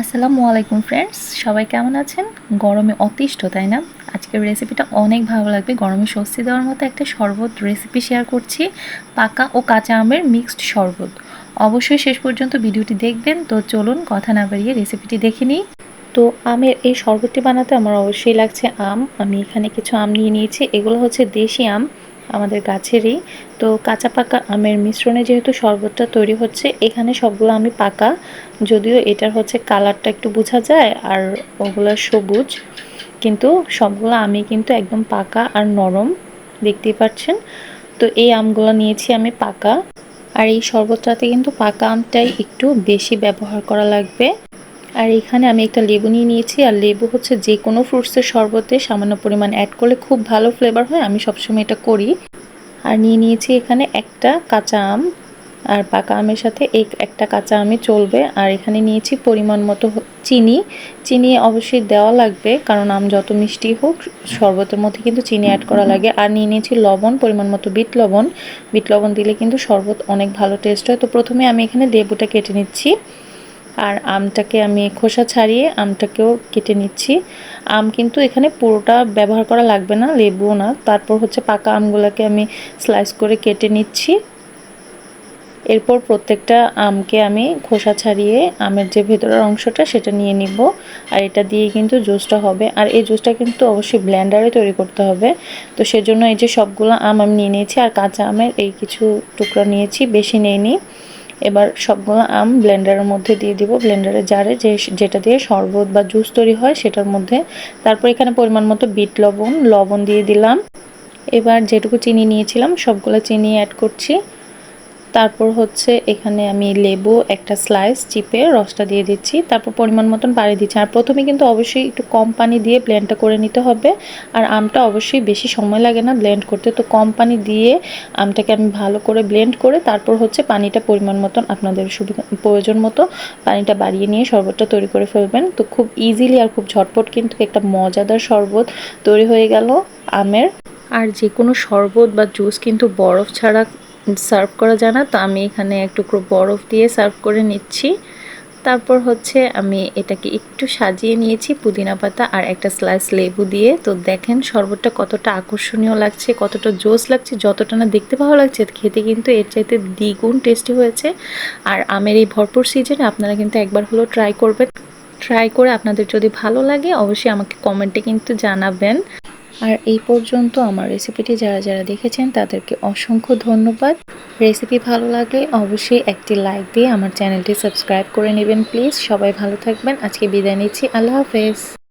আসসালামু আলাইকুম ফ্রেন্ডস সবাই কেমন আছেন? গরমে অতিষ্ঠ, তাই না? আজকের রেসিপিটা অনেক ভালো লাগবে। গরমে স্বস্তি দেওয়ার মতো একটা শরবত রেসিপি শেয়ার করছি। পাকা ও কাঁচা আমের মিক্সড শরবত। অবশ্যই শেষ পর্যন্ত ভিডিওটি দেখবেন। তো চলুন, কথা না বাড়িয়ে রেসিপিটি দেখে নিই। তো আমের এই শরবতটি বানাতে আমার অবশ্যই লাগছে আম। আমি এখানে কিছু আম নিয়ে নিয়েছি। এগুলো হচ্ছে দেশি আম। আমাদের গাছেরই। তো কাঁচা পাকা আমের মিশ্রণে যেহেতু শরবতটা তৈরি হচ্ছে, এখানে সবগুলো আমি পাকা। যদিও এটার হচ্ছে কালারটা একটু বোঝা যায় আর ওগুলো সবুজ, কিন্তু সবগুলো আমি কিন্তু একদম পাকা আর নরম, দেখতেই পাচ্ছেন। তো এই আমগুলো নিয়েছি আমি পাকা। আর এই শরবতটাতে কিন্তু পাকা আমটাই একটু বেশি ব্যবহার করা লাগবে। আর এখানে আমি একটা লেবু নিয়ে নিয়েছি, আর লেবু হচ্ছে যে কোনো ফ্রুটসের শরবতে সামান্য পরিমাণ অ্যাড করলে খুব ভালো ফ্লেভার হয়, আমি সবসময় এটা করি। আর নিয়ে নিয়েছি এখানে একটা কাঁচা আম, আর পাকা আমের সাথে এক, একটা কাঁচা আমই চলবে। আর এখানে নিয়েছি পরিমাণ মতো চিনি। চিনি অবশ্যই দেওয়া লাগবে, কারণ আম যত মিষ্টি হোক, শরবতের মধ্যে কিন্তু চিনি অ্যাড করা লাগে। আর নিয়ে নিয়েছি লবণ, পরিমাণ মতো বিট লবণ। বিট লবণ দিলে কিন্তু শরবত অনেক ভালো টেস্ট হয়। তো প্রথমে আমি এখানে লেবুটা কেটে নিচ্ছি। আর আমটাকে আমি খোসা ছাড়িয়ে আমটাকেও কেটে নিচ্ছি। আম কিন্তু এখানে পুরোটা ব্যবহার করা লাগবে না, লেবুও না। তারপর হচ্ছে পাকা আমগুলোকে আমি স্লাইস করে কেটে নিচ্ছি। এরপর প্রত্যেকটা আমকে আমি খোসা ছাড়িয়ে আমের যে ভেতরের অংশটা সেটা নিয়ে নিব। আর এটা দিয়ে কিন্তু জুসটা হবে। আর এই জুসটা কিন্তু অবশ্যই ব্ল্যান্ডারে তৈরি করতে হবে। তো সেজন্য এই যে সবগুলো আম আমি নিয়ে নিয়েছি। আর কাঁচা আমের এই কিছু টুকরা নিয়েছি, বেশি নিইনি। এবার সবগুলো আম ব্লেন্ডারের মধ্যে দিয়ে দিব। ব্লেন্ডারে জারে যে, যেটা দিয়ে শরবত বা জুস তৈরি হয় সেটার মধ্যে। তারপর এখানে পরিমাণ মতো বিট লবণ লবণ দিয়ে দিলাম। এবার যেটুকু চিনি নিয়েছিলাম, সবগুলো চিনি অ্যাড করছি। তারপর হচ্ছে এখানে আমি লেবু, একটা স্লাইস চিপে রসটা দিয়ে দিচ্ছি, তারপর পরিমাণ মতন পানি দিচ্ছি। আর প্রথমে কিন্তু অবশ্যই একটু কম পানি দিয়ে ব্লেন্ডটা করে নিতে হবে। আর আমটা অবশ্যই বেশি সময় লাগে না ব্লেন্ড করতে। তো কম পানি দিয়ে আমটাকে আমি ভালো করে ব্লেন্ড করে তারপর হচ্ছে পানিটা পরিমাণ মতন আপনাদের সুবিধা প্রয়োজন মতো পানিটা বাড়িয়ে নিয়ে শরবতটা তৈরি করে ফেলবেন। তো খুব ইজিলি আর খুব ঝটপট কিন্তু একটা মজাদার শরবত তৈরি হয়ে গেল আমের। আর যে কোনো শরবত বা জুস কিন্তু বরফ ছাড়া সার্ভ করা যায় না, তো আমি এখানে একটু বরফ দিয়ে সার্ভ করে নিচ্ছি। তারপর হচ্ছে আমি এটাকে একটু সাজিয়ে নিয়েছি পুদিনা পাতা আর একটা স্লাইস লেবু দিয়ে। তো দেখেন শরবতটা কতটা আকর্ষণীয় লাগছে, কতটা জোস লাগছে, যতটা না দেখতে ভালো লাগছে, খেতে কিন্তু এর চাইতে দ্বিগুণ টেস্টি হয়েছে। আর আমের এই ভরপুর সিজনে আপনারা কিন্তু একবার হলো ট্রাই করবেন। ট্রাই করে আপনাদের যদি ভালো লাগে, অবশ্যই আমাকে কমেন্টে কিন্তু জানাবেন। আর এই পর্যন্ত আমার রেসিপিটি যারা যারা দেখেছেন, তাদেরকে অসংখ্য ধন্যবাদ। রেসিপি ভালো লাগলে অবশ্যই একটি লাইক দিয়ে আমার চ্যানেলটি সাবস্ক্রাইব করে নেবেন প্লিজ সবাই ভালো থাকবেন। আজকে বিদায় নিচ্ছি। আল্লাহ হাফেজ।